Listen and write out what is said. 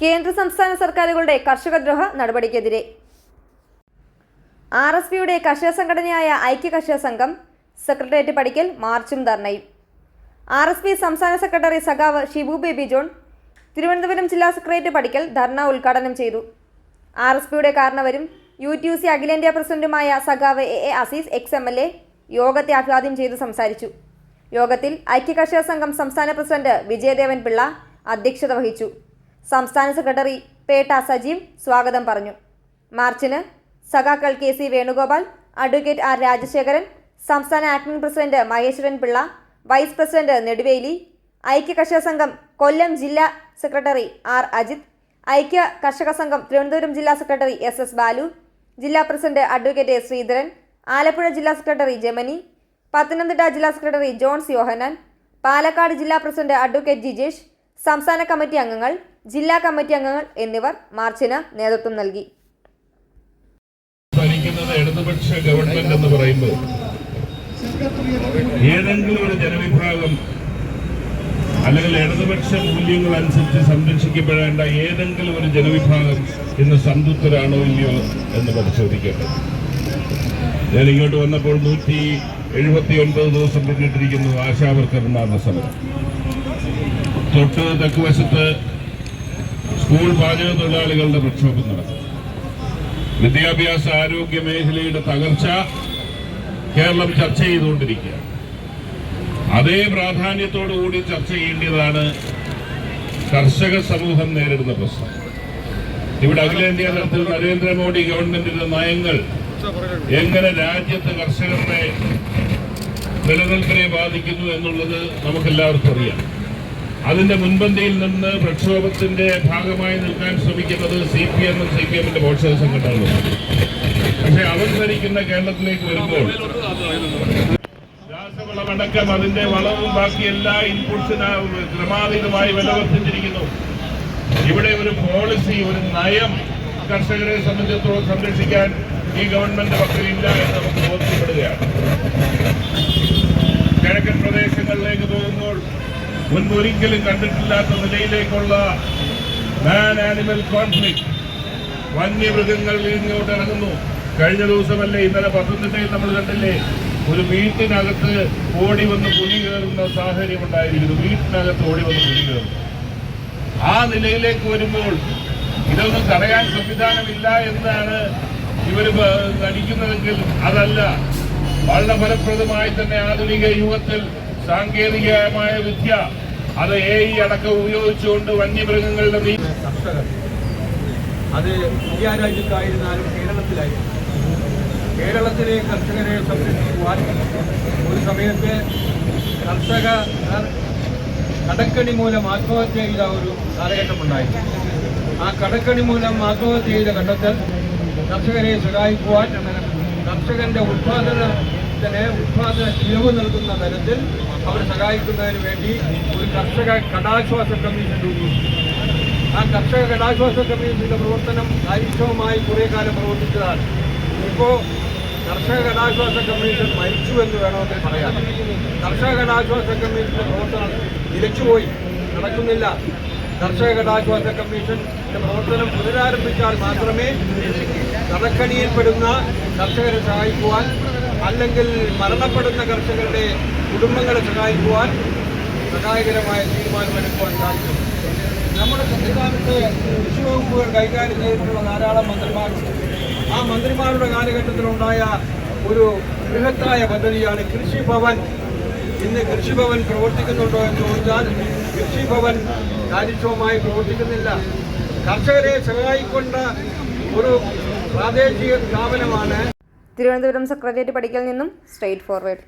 കേന്ദ്ര സംസ്ഥാന സർക്കാരുകളുടെ കർഷകദ്രോഹ നടപടിക്കെതിരെ. ആർ എസ് പിയുടെ കർഷക സംഘടനയായ ഐക്യ കർഷക സംഘം സെക്രട്ടേറിയറ്റ് പടിക്കൽ മാർച്ചും ധർണയും. ആർ എസ് പി സംസ്ഥാന സെക്രട്ടറി സഖാവ് ഷിബു ബേബി ജോൺ തിരുവനന്തപുരം ജില്ലാ സെക്രട്ടേറിയറ്റ് പടിക്കൽ ധർണ ഉദ്ഘാടനം ചെയ്തു. ആർ എസ് പിയുടെ കാരണവരും യു ടി യു സി അഖിലേന്ത്യാ പ്രസിഡന്റുമായ സഖാവ് A A Azeez ex M L A യോഗത്തെ അഭിവാദ്യം ചെയ്തു സംസാരിച്ചു. യോഗത്തിൽ ഐക്യ കർഷക സംഘം സംസ്ഥാന പ്രസിഡന്റ് വിജയദേവൻ പിള്ള അധ്യക്ഷത വഹിച്ചു. സംസ്ഥാന സെക്രട്ടറി പേട്ട സജീവ് സ്വാഗതം പറഞ്ഞു. മാർച്ചിന് സഖാക്കൾ K C Venugopal advocate R Rajasekharan സംസ്ഥാന acting president Maheswaran Pillai vice president Neduveli ഐക്യ കർഷക സംഘം കൊല്ലം ജില്ലാ സെക്രട്ടറി ആർ അജിത് ഐക്യ കർഷക സംഘം തിരുവനന്തപുരം ജില്ലാ സെക്രട്ടറി എസ് എസ് ബാലു ജില്ലാ president advocate A Sreedharan Alappuzha ജില്ലാ സെക്രട്ടറി ജമനി പത്തനംതിട്ട ജില്ലാ സെക്രട്ടറി ജോൺസ് യോഹനാൻ പാലക്കാട് ജില്ലാ പ്രസിഡന്റ് അഡ്വക്കേറ്റ് ജിജേഷ് സംസ്ഥാന കമ്മിറ്റി അംഗങ്ങൾ ജില്ലാ കമ്മിറ്റി അംഗങ്ങൾ എന്നിവർ മാർച്ചിന് നേതൃത്വം നൽകി. ഇടതുപക്ഷ ഗവൺമെന്റ് എന്ന് ഏതെങ്കിലും ഒരു ജനവിഭാഗം അല്ലെങ്കിൽ ഇടതുപക്ഷ മൂല്യങ്ങൾ അനുസരിച്ച് സംരക്ഷിക്കപ്പെടേണ്ട ഏതെങ്കിലും ഒരു ജനവിഭാഗം ഇന്ന് സംതൃപ്തരാണോ ഇല്ലയോ എന്ന് പരിശോധിക്കേണ്ടത് ഞാൻ ഇങ്ങോട്ട് വന്നപ്പോൾ നൂറ്റി എഴുപത്തി ഒൻപത് ദിവസം പിന്നിട്ടിരിക്കുന്നു ആശാവർക്കർമാരുടെ സമരം. തൊട്ട് തെക്കുവശത്ത് സ്കൂൾ പാചക തൊഴിലാളികളുടെ പ്രക്ഷോഭം നടക്കും വിദ്യാഭ്യാസ ആരോഗ്യ മേഖലയുടെ തകർച്ച കേരളം ചർച്ച ചെയ്തുകൊണ്ടിരിക്കുക അതേ പ്രാധാന്യത്തോടു കൂടി ചർച്ച ചെയ്യേണ്ടതാണ് കർഷക സമൂഹം നേരിടുന്ന പ്രശ്നം. ഇവിടെ അഖിലേന്ത്യാ തലത്തിൽ നരേന്ദ്രമോദി ഗവൺമെന്റിന്റെ നയങ്ങൾ എങ്ങനെ രാജ്യത്ത് കർഷകരുടെ നിലനിൽപ്പിനെ ബാധിക്കുന്നു എന്നുള്ളത് നമുക്കെല്ലാവർക്കും അറിയാം. അതിന്റെ മുൻപന്തിയിൽ നിന്ന് പ്രക്ഷോഭത്തിന്റെ ഭാഗമായി നിൽക്കാൻ ശ്രമിക്കുന്നത് സി പി എമ്മും സി പി എമ്മിന്റെ പോഷക സംഘടനകളും. പക്ഷെ അവർ ഭരിക്കുന്ന കേരളത്തിലേക്ക് വരുമ്പോൾ രാസവളമടക്കം അതിന്റെ വളവും ബാക്കി എല്ലാ ഇൻപുട്സിന് ക്രമാതീതമായി വില വർദ്ധിച്ചിരിക്കുന്നു ഇവിടെ ഒരു പോളിസി ഒരു നയം കർഷകരെ സംബന്ധിച്ചിടത്തോളം സംരക്ഷിക്കാൻ ഈ ഗവൺമെന്റ് പക്കലില്ല എന്ന് നമുക്ക് ബോധ്യപ്പെടുകയാണ്. കിഴക്കൻ പ്രദേശങ്ങളിലേക്ക് പോകുമ്പോൾ മുൻപൊരിക്കലും കണ്ടിട്ടില്ലാത്ത നിലയിലേക്കുള്ള മാൻ ആനിമൽ കോൺഫ്ലിക്ട് വന്യമൃഗങ്ങൾ ഇങ്ങോട്ട് ഇറങ്ങുന്നു കഴിഞ്ഞ ദിവസമല്ലേ ഇന്നലെ പത്തനംതിട്ടയിൽ നമ്മൾ കണ്ടില്ലേ? ഒരു വീട്ടിനകത്ത് ഓടി വന്ന് പുലി കയറുന്ന സാഹചര്യം ഉണ്ടായിരിക്കുന്നു. വീട്ടിനകത്ത് ഓടി വന്ന് പുലി കയറുന്നു. ആ നിലയിലേക്ക് വരുമ്പോൾ ഇതൊന്നും തടയാൻ സംവിധാനമില്ല എന്നാണ് ഇവർ നടിക്കുന്നതെങ്കിൽ അതല്ല. വളരെ ഫലപ്രദമായി തന്നെ ആധുനിക യുഗത്തിൽ സാങ്കേതികമായ വിദ്യ അത് എ ഐ അടക്കം ഉപയോഗിച്ചുകൊണ്ട് വന്യമൃഗങ്ങളുടെ കർഷകർ. അത് ഇന്ത്യ രാജ്യത്തായിരുന്നാലും കേരളത്തിലായിരുന്നു. കേരളത്തിലെ കർഷകരെ സംരക്ഷിക്കുവാൻ ഒരു സമയത്ത് കർഷക കടക്കണി മൂലം ആത്മഹത്യ ചെയ്ത ഒരു കാലഘട്ടമുണ്ടായി ആ കടക്കണി മൂലം ആത്മഹത്യ ചെയ്ത ഘട്ടത്തിൽ കർഷകരെ സഹായിക്കുവാൻ കർഷകന്റെ ഉത്പാദനത്തിന് ഉത്പാദന ചിലവ് നൽകുന്ന തരത്തിൽ അവരെ സഹായിക്കുന്നതിന് വേണ്ടി കർഷക കടാശ്വാസ കമ്മീഷൻ രൂപീകരിച്ചു. ആ കർഷക കടാശ്വാസ കമ്മീഷന്റെ പ്രവർത്തനം കാര്യക്ഷമമായി കുറേ കാലം പ്രവർത്തിച്ചതാണ്. ഇപ്പോൾ കർഷക കടാശ്വാസ കമ്മീഷൻ മരിച്ചു എന്ന് വേണമെങ്കിൽ പറയാം. കർഷക കടാശ്വാസ കമ്മീഷന്റെ പ്രവർത്തനം നിലച്ചുപോയി. നടക്കുന്നില്ല. കർഷക കടാശ്വാസ കമ്മീഷന്റെ പ്രവർത്തനം പുനരാരംഭിച്ചാൽ മാത്രമേ കടക്കണിയിൽപ്പെടുന്ന കർഷകരെ സഹായിക്കുവാൻ അല്ലെങ്കിൽ മരണപ്പെടുന്ന കർഷകരുടെ കുടുംബങ്ങളെ സഹായിക്കുവാൻ സഹായകരമായ തീരുമാനമെടുക്കുവാൻ സാധിക്കും നമ്മുടെ സംസ്ഥാനത്ത് കൃഷി വകുപ്പുകൾ കൈകാര്യം ചെയ്തിട്ടുള്ള ധാരാളം മന്ത്രിമാരുണ്ട്. ആ മന്ത്രിമാരുടെ കാലഘട്ടത്തിലുണ്ടായ ഒരു ബൃഹത്തായ പദ്ധതിയാണ് കൃഷിഭവൻ. ഇന്ന് കൃഷിഭവൻ പ്രവർത്തിക്കുന്നുണ്ടോ എന്ന് ചോദിച്ചാൽ കൃഷിഭവൻ കാര്യക്ഷമമായി പ്രവർത്തിക്കുന്നില്ല. കർഷകരെ സഹായിക്കൊണ്ട ഒരു പ്രാദേശിക സ്ഥാപനമാണ് തിരുവനന്തപുരം സെക്രട്ടേറിയറ്റ് പടിക്കൽ നിന്നും സ്ട്രെയിറ്റ് ഫോർവേഡ്.